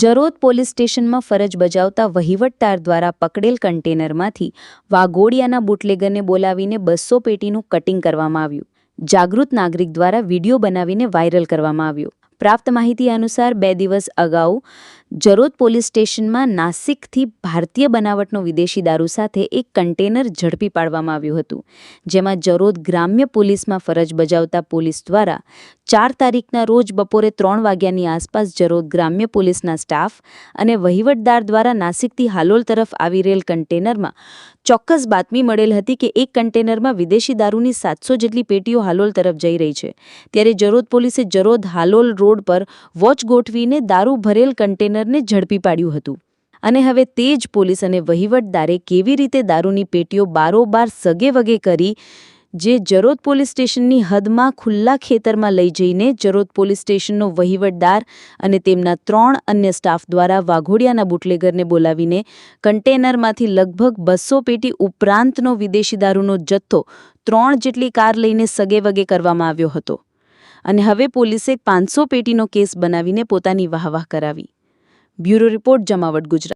Jarod police સ્ટેશનમાં ફરજ બજાવતા વહીવટદાર દ્વારા પકડેલ કન્ટેનરમાંથી વાઘોડિયાના બુટલેગરને બોલાવીને બસો પેટીનું કટિંગ કરવામાં આવ્યું. જાગૃત નાગરિક દ્વારા વીડિયો બનાવીને વાયરલ કરવામાં આવ્યો. પ્રાપ્ત માહિતી અનુસાર બે દિવસ અગાઉ જરોદ પોલીસ સ્ટેશનમાં નાસિકથી ભારતીય બનાવટનો વિદેશી દારૂ સાથે એક કન્ટેનર ઝડપી પાડવામાં આવ્યું હતું, જેમાં જરોદ ગ્રામ્ય પોલીસમાં ફરજ બજાવતા પોલીસ દ્વારા ચાર તારીખના રોજ બપોરે ત્રણ વાગ્યાની આસપાસ જરોદ ગ્રામ્ય પોલીસના સ્ટાફ અને વહીવટદાર દ્વારા નાસિકથી હાલોલ તરફ આવી રહેલ કન્ટેનરમાં ચોક્કસ બાતમી મળેલ હતી કે એક કન્ટેનરમાં વિદેશી દારૂની સાતસો જેટલી પેટીઓ હાલોલ તરફ જઈ રહી છે. ત્યારે જરોદ પોલીસે જરોદ હાલોલ રોડ પર વોચ ગોઠવીને દારૂ ભરેલ કન્ટેનરને ઝડપી પાડ્યું હતું. અને હવે તે જ પોલીસ અને વહીવટદારે કેવી રીતે દારૂની પેટીઓ બારોબાર સગે વગે કરી જે જરોદ પોલીસ સ્ટેશનની હદમાં ખુલ્લા ખેતરમાં લઈ જઈને જરોદ પોલીસ સ્ટેશનનો વહીવટદાર અને તેમના ત્રણ અન્ય સ્ટાફ દ્વારા વાઘોડિયાના બુટલેગરને બોલાવીને કન્ટેનરમાંથી લગભગ બસો પેટી ઉપરાંતનો વિદેશી દારૂનો જથ્થો ત્રણ જેટલી કાર લઈને સગે વગે કરવામાં આવ્યો હતો. અને હવે પોલીસે પાંચસો પેટીનો કેસ બનાવીને પોતાની વાહવાહ કરાવી. બ્યુરો રિપોર્ટ જમાવટ ગુજરાત.